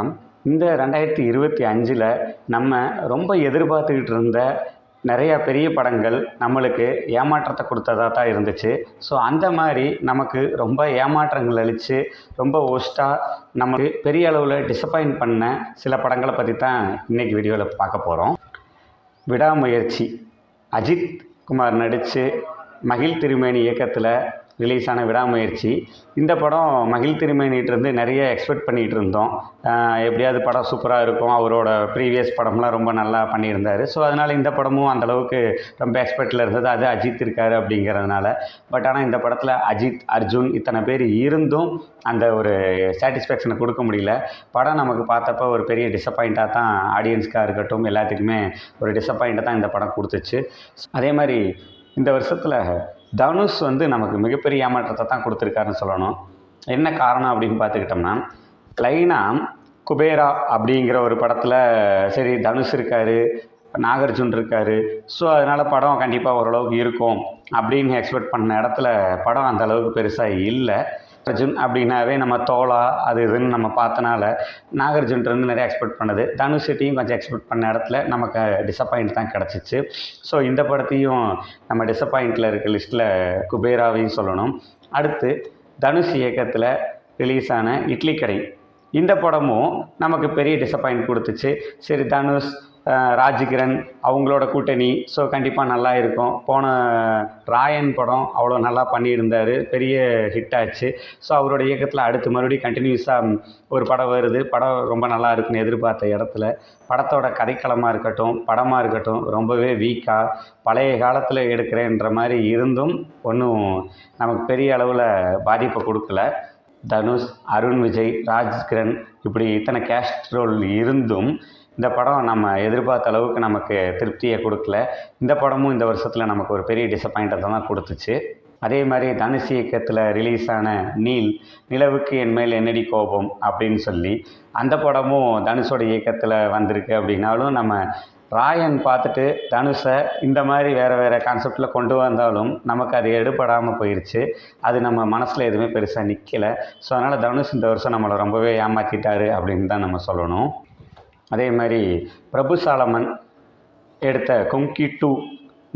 வணக்கம் இந்த ரெண்டாயிரத்தி இருபத்தி அஞ்சில் நம்ம ரொம்ப எதிர்பார்த்துக்கிட்டு இருந்த நிறையா பெரிய படங்கள் நம்மளுக்கு ஏமாற்றத்தை கொடுத்ததா தான் இருந்துச்சு. ஸோ அந்த மாதிரி நமக்கு ரொம்ப ஏமாற்றங்கள் அளித்து ரொம்ப ஒஸ்ட்டாக நமக்கு பெரிய அளவில் டிசப்பாயின் பண்ண சில படங்களை பற்றி தான் இன்றைக்கி வீடியோவில் பார்க்க போகிறோம் விடாமுயற்சி. அஜித் குமார் நடித்து மகிழ் திருமேனி இயக்கத்தில் ரிலீஸ் ஆன விடாமுயற்சி. இந்த படம் மகிழ் திருமேனிகிட்டேருந்து நிறைய எக்ஸ்பெக்ட் பண்ணிகிட்டு இருந்தோம். எப்படியாவது படம் சூப்பராக இருக்கும். அவரோட ப்ரீவியஸ் படம்லாம் ரொம்ப நல்லா பண்ணியிருந்தார். ஸோ அதனால் இந்த படமும் அந்தளவுக்கு ரொம்ப எக்ஸ்பெக்டில் இருந்தது. அது அஜித் இருக்கார் அப்படிங்கிறதுனால. பட் ஆனால் இந்த படத்தில் அஜித் அர்ஜுன் இத்தனை பேர் இருந்தும் அந்த ஒரு சாட்டிஸ்ஃபேக்ஷனை கொடுக்க முடியல. படம் நமக்கு பார்த்தப்ப ஒரு பெரிய டிசப்பாயிண்ட்டாக தான் ஆடியன்ஸ்க்காக இருக்கட்டும் எல்லாத்துக்குமே ஒரு டிசப்பாயிண்ட்டை தான் இந்த படம் கொடுத்துச்சு. அதே மாதிரி இந்த வருஷத்தில் தனுஷ் வந்து நமக்கு மிகப்பெரிய ஏமாற்றத்தை தான் கொடுத்துருக்காருன்னு சொல்லணும். என்ன காரணம் அப்படின்னு பார்த்துக்கிட்டோம்னா லைனாக குபேரா அப்படிங்கிற ஒரு படத்தில் சரி தனுஷ் இருக்கார் நாகார்ஜுன் இருக்கார். ஸோ அதனால் படம் கண்டிப்பாக ஓரளவுக்கு இருக்கும் அப்படின்னு எக்ஸ்பெக்ட் பண்ண இடத்துல படம் அந்த அளவுக்கு பெருசாக இல்லை. அர்ஜுன் அப்படின்னாவே நம்ம தோலா அது இதுன்னு நம்ம பார்த்தனால நாகார்ஜுன்ட்டு நிறைய எக்ஸ்பெக்ட் பண்ணது. தனுஷட்டியும் கொஞ்சம் எக்ஸ்பெக்ட் பண்ண இடத்துல நமக்கு டிசப்பாயிண்ட் தான் கிடச்சிச்சு. ஸோ இந்த படத்தையும் நம்ம டிசப்பாயிண்டில் இருக்க லிஸ்ட்டில் குபேராவையும் சொல்லணும். அடுத்து தனுஷ் இயக்கத்தில் ரிலீஸ் ஆன இட்லி கடை. இந்த படமும் நமக்கு பெரிய டிசப்பாயிண்ட் கொடுத்துச்சு. சரி தனுஷ் ராஜ்கிரண் அவங்களோட கூட்டணி. ஸோ கண்டிப்பாக நல்லா இருக்கும். போன ராயன் படம் அவ்வளோ நல்லா பண்ணியிருந்தார். பெரிய ஹிட் ஆச்சு. ஸோ அவரோட இயக்கத்தில் அடுத்து மறுபடியும் கண்டினியூஸாக ஒரு படம் வருது. படம் ரொம்ப நல்லா இருக்குன்னு எதிர்பார்த்த இடத்துல. படத்தோட கதைக்களமாக இருக்கட்டும் படமாக இருக்கட்டும் ரொம்பவே வீக்காக பழைய காலத்தில் எடுக்கிறேன்ற மாதிரி இருந்தும் ஒன்றும் நமக்கு பெரிய அளவில் பாதிப்பை கொடுக்கல. தனுஷ் அருண் விஜய் ராஜ்கிரண் இப்படி இத்தனை கேஸ்ட் ரோல் இருந்தும் இந்த படம் நம்ம எதிர்பார்த்த அளவுக்கு நமக்கு திருப்தியை கொடுக்கல. இந்த படமும் இந்த வருஷத்தில் நமக்கு ஒரு பெரிய டிசப்பாயிண்ட்டை தான் கொடுத்துச்சு. அதே மாதிரி தனுஷ் இயக்கத்தில் ரிலீஸ் ஆன நீல் நிலவுக்கு என் மேல் என்னடி கோபம் அப்படின்னு சொல்லி அந்த படமும் தனுஷோட இயக்கத்தில் வந்திருக்கு அப்படின்னாலும் நம்ம ராயன் பார்த்துட்டு தனுஷை இந்த மாதிரி வேறு வேறு கான்செப்டில் கொண்டு வந்தாலும் நமக்கு அது எடுபடாமல் போயிடுச்சு அது நம்ம மனசில் எதுவுமே பெருசாக நிற்கலை ஸோ அதனால் தனுஷ் இந்த வருஷம் நம்மளை ரொம்பவே ஏமாற்றிட்டாரு அப்படின்னு தான் நம்ம சொல்லணும். அதே மாதிரி பிரபு சாலமன் எடுத்த கும்கி டூ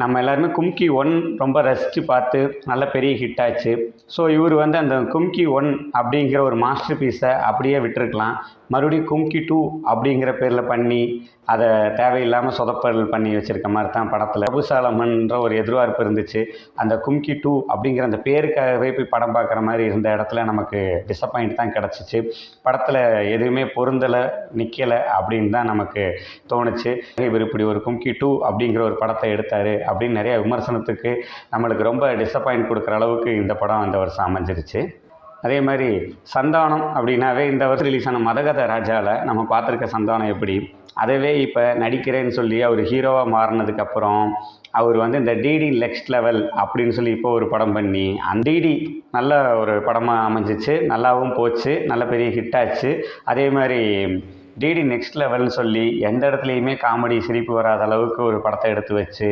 நம்ம எல்லாருமே கும்கி ஒன் ரொம்ப ரசித்து பார்த்து நல்ல பெரிய ஹிட் ஆச்சு. ஸோ இவர் வந்து அந்த கும்கி ஒன் அப்படிங்கிற ஒரு மாஸ்டர் பீஸை அப்படியே விட்டுருக்கலாம். மறுபடியும் கும்கி டூ அப்படிங்கிற பேரில் பண்ணி அதை தேவையில்லாமல் சொதப்பல் பண்ணி வச்சுருக்க மாதிரி தான் படத்தில். பிரபுசாலமன்ற ஒரு எதிர்பார்ப்பு இருந்துச்சு. அந்த கும்கி டூ அப்படிங்கிற அந்த பேருக்காகவே போய் படம் பார்க்குற மாதிரி இருந்த இடத்துல நமக்கு டிசப்பாயிண்ட் தான் கிடச்சிச்சு. படத்தில் எதுவுமே பொருந்தலை நிற்கலை அப்படின்னு தான் நமக்கு தோணுச்சு. இவர் இப்படி ஒரு கும்கி டூ அப்படிங்கிற ஒரு படத்தை எடுத்தார் அப்படின்னு நிறைய விமர்சனத்துக்கு நம்மளுக்கு ரொம்ப டிசப்பாயிண்ட் கொடுக்குற அளவுக்கு இந்த படம் இந்த வருஷம் அமைஞ்சிருச்சு அதே மாதிரி சந்தானம் அப்படின்னாவே இந்த வருஷம் ரிலீஸ் ஆன மதகத ராஜாவில் நம்ம பார்த்துருக்க சந்தானம் எப்படி? அதவே இப்போ நடிக்கிறேன்னு சொல்லி அவர் ஹீரோவாக மாறினதுக்கப்புறம் அவர் வந்து இந்த டிடி நெக்ஸ்ட் லெவல் அப்படின்னு சொல்லி இப்போ ஒரு படம் பண்ணி அந்த டிடி நல்ல ஒரு படமாக அமைஞ்சிச்சு நல்லாவும் போச்சு நல்ல பெரிய ஹிட் ஆச்சு. அதே மாதிரி டிடி நெக்ஸ்ட் லெவல்னு சொல்லி எந்த இடத்துலையுமே காமெடி சிரிப்பு வராத அளவுக்கு ஒரு படத்தை எடுத்து வச்சு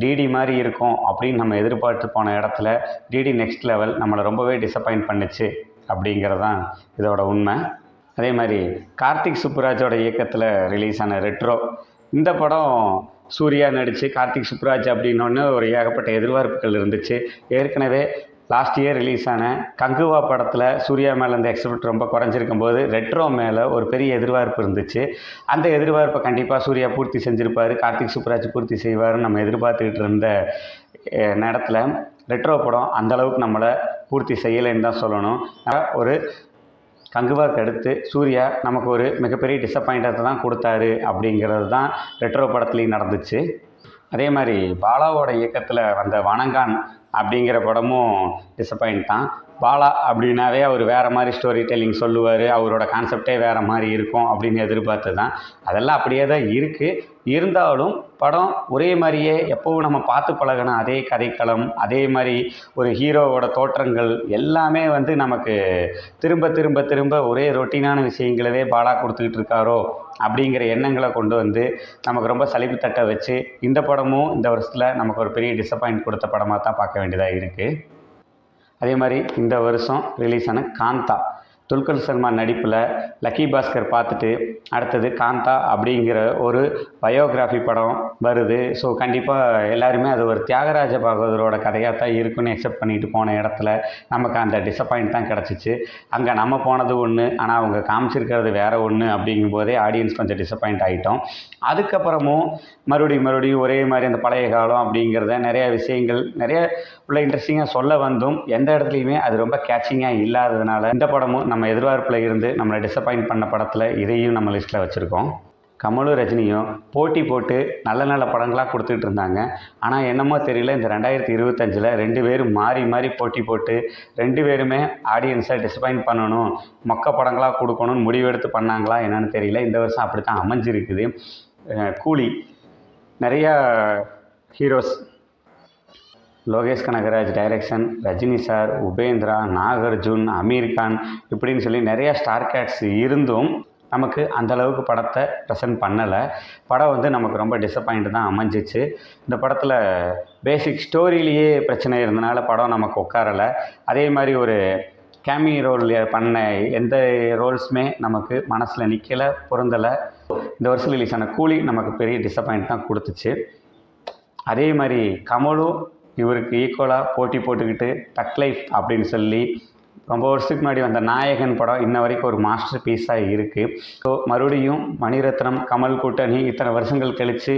டிடி மாதிரி இருக்கும் அப்படின்னு நம்ம எதிர்பார்த்து போன இடத்துல டிடி நெக்ஸ்ட் லெவல் நம்மளை ரொம்பவே டிசப்பாயிண்ட் பண்ணுச்சு அப்படிங்கிறது தான் இதோட உண்மை. அதே மாதிரி கார்த்திக் சுப்புராஜோட இயக்கத்தில் ரிலீஸ் ஆன ரெட்ரோ இந்த படம் சூர்யா நடித்து கார்த்திக் சுப்புராஜ் அப்படின்னொன்னு ஒரு ஏகப்பட்ட எதிர்பார்ப்புகள் இருந்துச்சு. ஏற்கனவே லாஸ்ட் இயர் ரிலீஸ் ஆன கங்குவா படத்தில் சூர்யா மேலே அந்த எக்ஸ்பெக்ட் ரொம்ப குறைஞ்சிருக்கும் போது ரெட்ரோ மேலே ஒரு பெரிய எதிர்பார்ப்பு இருந்துச்சு. அந்த எதிர்பார்ப்பை கண்டிப்பாக சூர்யா பூர்த்தி செஞ்சுருப்பார். கார்த்திக் சுப்ராஜ் பூர்த்தி செய்வார்னு நம்ம எதிர்பார்த்துக்கிட்டு இருந்த நேரத்தில் ரெட்ரோ படம் அந்தளவுக்கு நம்மளை பூர்த்தி செய்யலைன்னு தான் சொல்லணும். ஒரு கங்குவாக்கு அடுத்து சூர்யா நமக்கு ஒரு மிகப்பெரிய டிசப்பாயிண்டத்தை தான் கொடுத்தாரு அப்படிங்கிறது தான் ரெட்ரோ படத்துலேயும் நடந்துச்சு. அதே மாதிரி பாலாவோட இயக்கத்தில் வந்த வணங்கான் அப்படிங்கிற படமும் டிசப்பாயிண்ட் தான். பாலா அப்படின்னாவே அவர் வேறு மாதிரி ஸ்டோரி டெல்லிங் சொல்லுவார் அவரோட கான்செப்டே வேறு மாதிரி இருக்கும் அப்படின்னு எதிர்பார்த்து தான் அதெல்லாம் அப்படியே தான் இருக்குது இருந்தாலும் படம் ஒரே மாதிரியே எப்போவும் நம்ம பார்த்து பழகின அதே கதைக்களம் அதே மாதிரி ஒரு ஹீரோவோட தோற்றங்கள் எல்லாமே வந்து நமக்கு திரும்ப திரும்ப திரும்ப ஒரே ரொட்டீனான விஷயங்களவே பாலா கொடுத்துக்கிட்டு இருக்காரோ அப்படிங்கிற எண்ணங்களை கொண்டு வந்து நமக்கு ரொம்ப சலிப்பு தட்ட வச்சு இந்த படமும் இந்த வருஷத்தில் நமக்கு ஒரு பெரிய டிசப்பாயிண்ட் கொடுத்த படமாக தான் பார்க்க வேண்டியதாக இருக்குது அதே மாதிரி இந்த வருஷம் ரிலீஸ் ஆன காந்தா. துல்கர் சல்மான் நடிப்பில் லக்கி பாஸ்கர் பார்த்துட்டு அடுத்தது காந்தா அப்படிங்கிற ஒரு பயோகிராஃபி படம் வருது. ஸோ கண்டிப்பாக எல்லாருமே அது ஒரு தியாகராஜ பகவதரோட கதையாக தான் இருக்குன்னு எக்ஸெப்ட் பண்ணிட்டு போன இடத்துல நமக்கு அந்த டிசப்பாயிண்ட் தான் கிடச்சிச்சு. அங்கே நம்ம போனது ஒன்று ஆனால் அவங்க காமிச்சிருக்கிறது வேற ஒன்று அப்படிங்கும் போதே ஆடியன்ஸ் கொஞ்சம் டிசப்பாயிண்ட் ஆகிட்டோம் அதுக்கப்புறமும் மறுபடியும் மறுபடியும் ஒரே மாதிரி அந்த பழைய காலம் அப்படிங்கிறத நிறைய விஷயங்கள் நிறைய உள்ள இன்ட்ரெஸ்டிங்காக சொல்ல வந்தும். எந்த இடத்துலையுமே அது ரொம்ப கேட்சிங்காக இல்லாததுனால இந்த படமும் நம்ம எதிர்பார்ப்பில் இருந்து நம்மளை டிசப்பாயின்ட் பண்ண படத்தில் இதையும் நம்ம லிஸ்ட்டில் வச்சுருக்கோம். கமலும் ரஜினியும் போட்டி போட்டு நல்ல நல்ல படங்களாக கொடுத்துட்டு இருந்தாங்க. ஆனால் என்னமோ தெரியல இந்த ரெண்டாயிரத்தி இருபத்தஞ்சில் ரெண்டு பேரும் மாறி மாறி போட்டி போட்டு ரெண்டு பேருமே ஆடியன்ஸை டிசப்பாயின்ட் பண்ணணும் மொக்க படங்களாக கொடுக்கணும்னு முடிவெடுத்து பண்ணாங்களா என்னன்னு தெரியல. இந்த வருஷம் அப்படி தான் அமைஞ்சிருக்குது கூலி நிறையா heroes Lokesh Kanagaraj direction Rajini sir Upendra Nagarjun Aamir Khan இப்படின்னு சொல்லி நிறையா ஸ்டார் கேட்ஸ் இருந்தும் நமக்கு அந்த அளவுக்கு படத்தை ப்ரெசென்ட் பண்ணலை. படம் வந்து நமக்கு ரொம்ப டிசப்பாயிண்ட் தான் அமைஞ்சிச்சு. இந்த படத்தில் பேசிக் ஸ்டோரியிலேயே பிரச்சனை இருந்தனால படம் நமக்கு உட்காரலை. அதே மாதிரி ஒரு கேமி ரோல் பண்ண எந்த ரோல்ஸுமே நமக்கு மனசில் நிற்கலை பொருந்தலை. இந்த வருஷம் ரிலீஸ் ஆன கூலி நமக்கு பெரிய டிசப்பாயிண்ட் தான் கொடுத்துச்சு. அதே மாதிரி கமலும் இவருக்கு ஈக்குவலாக போட்டி போட்டுக்கிட்டு டக் லைஃப் அப்படின்னு சொல்லி ரொம்ப வருஷத்துக்கு முன்னாடி வந்த நாயகன் படம் இன்ன வரைக்கும் ஒரு மாஸ்டர் பீஸாக இருக்குது ஸோ மறுபடியும் மணிரத்னம் கமல் கூட்டணி இத்தனை வருஷங்கள் கழித்து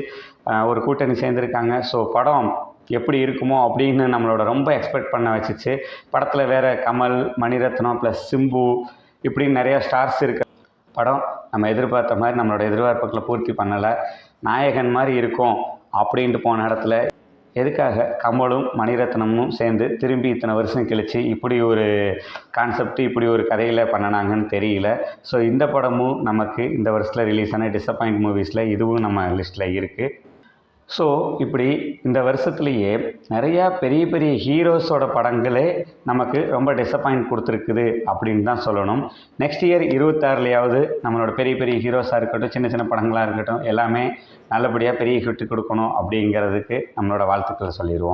ஒரு கூட்டணி சேர்ந்துருக்காங்க. ஸோ படம் எப்படி இருக்குமோ அப்படின்னு நம்மளோட ரொம்ப எக்ஸ்பெக்ட் பண்ண வச்சுச்சு. படத்தில் வேறு கமல் மணிரத்னம் ப்ளஸ் சிம்பு இப்படின்னு நிறையா ஸ்டார்ஸ் இருக்க. படம் நம்ம எதிர்பார்த்த மாதிரி நம்மளோட எதிர்பார்ப்புகளை பூர்த்தி பண்ணலை. நாயகன் மாதிரி இருக்கும் அப்படின்ட்டு போன இடத்துல எதுக்காக கமலும் மணிரத்னமும் சேர்ந்து திரும்பி இத்தனை வருஷம் கழித்து இப்படி ஒரு கான்செப்ட் இப்படி ஒரு கதையில் பண்ணினாங்கன்னு தெரியல. ஸோ இந்த படமும் நமக்கு இந்த வருஷத்தில் ரிலீஸ் ஆன டிசப்பாயிண்ட் மூவிஸில் இதுவும் நம்ம லிஸ்ட்டில் இருக்குது ஸோ இப்படி இந்த வருஷத்துலேயே நிறையா பெரிய பெரிய ஹீரோஸோட படங்களே நமக்கு ரொம்ப டிசப்பாயிண்ட் கொடுத்துருக்குது அப்படின்னு தான் சொல்லணும். நெக்ஸ்ட் இயர் இருபத்தாறுலையாவது நம்மளோட பெரிய பெரிய ஹீரோஸாக இருக்கட்டும் சின்ன சின்ன படங்களாக இருக்கட்டும் எல்லாமே நல்லபடியாக பெரிய ஹிட் கொடுக்கணும் அப்படிங்கிறதுக்கு நம்மளோட வாழ்த்துக்களை சொல்லிடுவோம்.